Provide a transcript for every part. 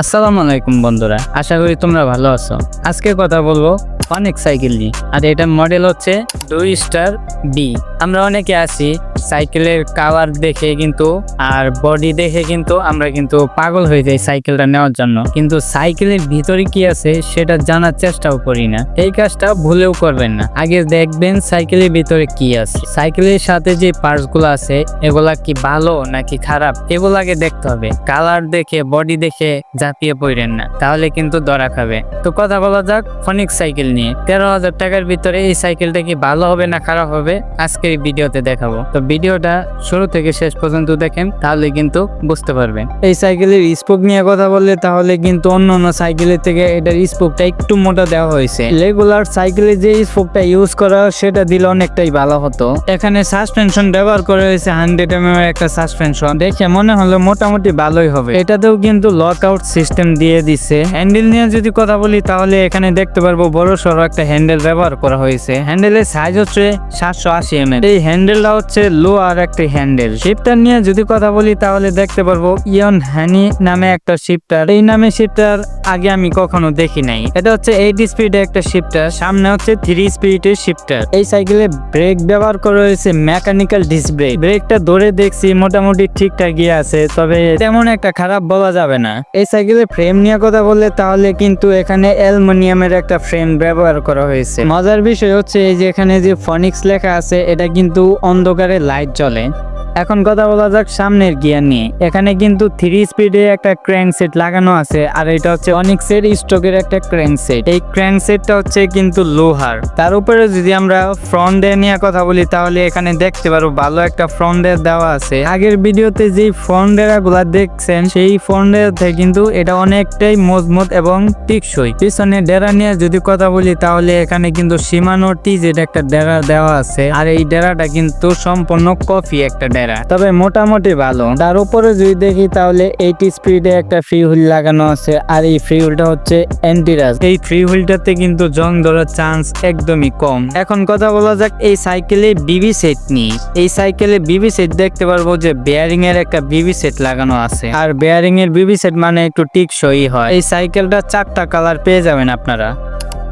আসসালামু আলাইকুম বন্ধুরা, আশা করি তোমরা ভালো আছো। আজকে কথা বলব অনেক সাইকেল নিয়ে, আর এটা মডেল হচ্ছে দুই স্টার বি আমরা অনেকে আছি সাইকেলের কাভার দেখে কিন্তু আর বডি দেখে কিন্তু আমরা কিন্তু পাগল হয়ে যাই সাইকেলটা নেওয়ার জন্য। কিন্তু সাইকেলের ভিতরে কি আছে সেটা জানার চেষ্টাও করি না। এই কাজটা ভুলেও করবেন না। আগে দেখবেন সাইকেলের ভিতরে কি আছে। সাইকেলের সাথে যে পার্টসগুলো আছে, এগুলা কি ভালো নাকি খারাপ, এগুলো আগে দেখতে হবে। কালার দেখে বডি দেখে ঝাঁপিয়ে পড়েন না। তাহলে কিন্তু ধরা খাবে। তো কথা বলা যাক ফনিক সাইকেল নিয়ে। তেরো হাজার টাকার ভিতরে এই সাইকেলটা কি ভালো হবে না খারাপ হবে? আজকের ভিডিওতে দেখাবো। তো ভিডিওটা শুরু থেকে শেষ পর্যন্ত দেখেন, তাহলে কিন্তু বুঝতে পারবেন। এই সাইকেলের স্পোক নিয়ে কথা বললে তাহলে কিন্তু অন্য অন্য সাইকেলের থেকে এটার স্পোকটা একটু মোটা দেওয়া হয়েছে। রেগুলার সাইকেলে যে স্পোকটা ইউজ করা সেটা দিলে অনেকটাই ভালো হতো। এখানে সাসপেনশন ব্যবহার করা হয়েছে হান্ড্রেড এম এর একটা সাসপেনশন দেখে মনে হলো মোটামুটি ভালোই হবে। এটাতেও কিন্তু লক আউট সিস্টেম দিয়ে দিছে। হ্যান্ডেল নিয়ে যদি কথা বলি, তাহলে এখানে দেখতে পারব বড় সড়ো একটা হ্যান্ডেল ব্যবহার করা হয়েছে। হ্যান্ডেলের সাইজ হচ্ছে সাতশো আশি এম এই হ্যান্ডেলটা হচ্ছে লো আর একটা হ্যান্ডেল। শিফটার নিয়ে যদি কথা বলি, তাহলে দেখতে পারব ইয়ন হ্যানি নামে একটা শিফটার। এই নামে শিফটার আগে আমি কখনো দেখি নাই। এটা হচ্ছে এইট স্পিডে একটা শিফটার, সামনে হচ্ছে থ্রি স্পিডের শিফটার। এই সাইকেলে ব্রেক ব্যবহার করা হয়েছে মেকানিক্যাল ডিস্ক ব্রেক ব্রেকটা ধরে দেখছি মোটামুটি ঠিকঠাক ঠিকঠাকই আছে, তবে তেমন একটা খারাপ বলা যাবে না। এই সাইকেলের ফ্রেম নিয়ে কথা বললে, তাহলে কিন্তু এখানে অ্যালুমিনিয়ামের একটা ফ্রেম ব্যবহার করা হয়েছে। মজার বিষয় হচ্ছে এই যে এখানে যে ফনিক্স লেখা আছে, এটা কিন্তু অন্ধকারে লাইট জ্বলে এখন কথা বলা যাক সামনের গিয়ার নিয়ে। এখানে কিন্তু থ্রি স্পিডে একটা ক্র্যাঙ্ক সেট লাগানো আছে, আর এটা হচ্ছে অনিক্সের স্টকের একটা ক্র্যাঙ্ক সেট এই ক্র্যাঙ্ক সেটটা হচ্ছে কিন্তু লোহার। তার উপরে যদি আমরা ফ্রন্ট ডে নিয়ে কথা বলি, তাহলে এখানে দেখতে পারো ভালো একটা ফ্রন্ট ডে দেওয়া আছে। আগের ভিডিওতে যে ফ্রন্টগুলা দেখছেন, সেই ফ্রন্ট ডেরাতে কিন্তু এটা অনেকটাই মজবুত এবং টিকসই। পিছনে ডেরা নিয়ে যদি কথা বলি, তাহলে এখানে কিন্তু সীমানো টিজের একটা ডেরা দেওয়া আছে, আর এই ডেরাটা কিন্তু সম্পূর্ণ কফি একটা তবে মোটামুটি ভালো। তার উপরে যদি দেখি তাহলে এইটি স্পিডে একটা ফ্রি হুইল লাগানো আছে, আর এই ফ্রি হুইলটা হচ্ছে অ্যান্টিরাজ এই ফ্রি হুইলটাতে কিন্তু জং ধরার চান্স একদমই কম। এখন কথা বলা যাক এই সাইকেলে বিবি সেট নিয়ে। এই সাইকেলে বিবি সেট দেখতে পারব যে বেয়ারিং এর একটা বিবি সেট লাগানো আছে। আর বেয়ারিং এর বিবি সেট মানে একটু টিকসই হয়। এই সাইকেলটা চারটা কালার পেয়ে যাবেন আপনারা।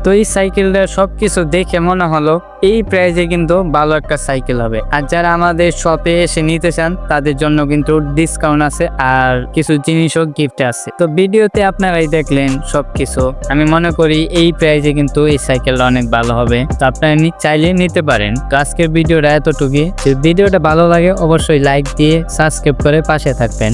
তো এই সাইকেলটা সবকিছু দেখে মনে হলো এই প্রাইজে কিন্তু ভালো একটা সাইকেল হবে। আর যারা আমাদের শপে এসে নিতে চান, তাদের জন্য কিন্তু ডিসকাউন্ট আছে আর কিছু জিনিসও গিফট আছে। তো ভিডিওতে আপনারাই দেখলেন সবকিছু। আমি মনে করি এই প্রাইজে কিন্তু এই সাইকেলটা অনেক ভালো হবে। তো আপনারা চাইলে নিতে পারেন। তো আজকের ভিডিওটা এতটুকুই। যদি ভিডিওটা ভালো লাগে, অবশ্যই লাইক দিয়ে সাবস্ক্রাইব করে পাশে থাকবেন।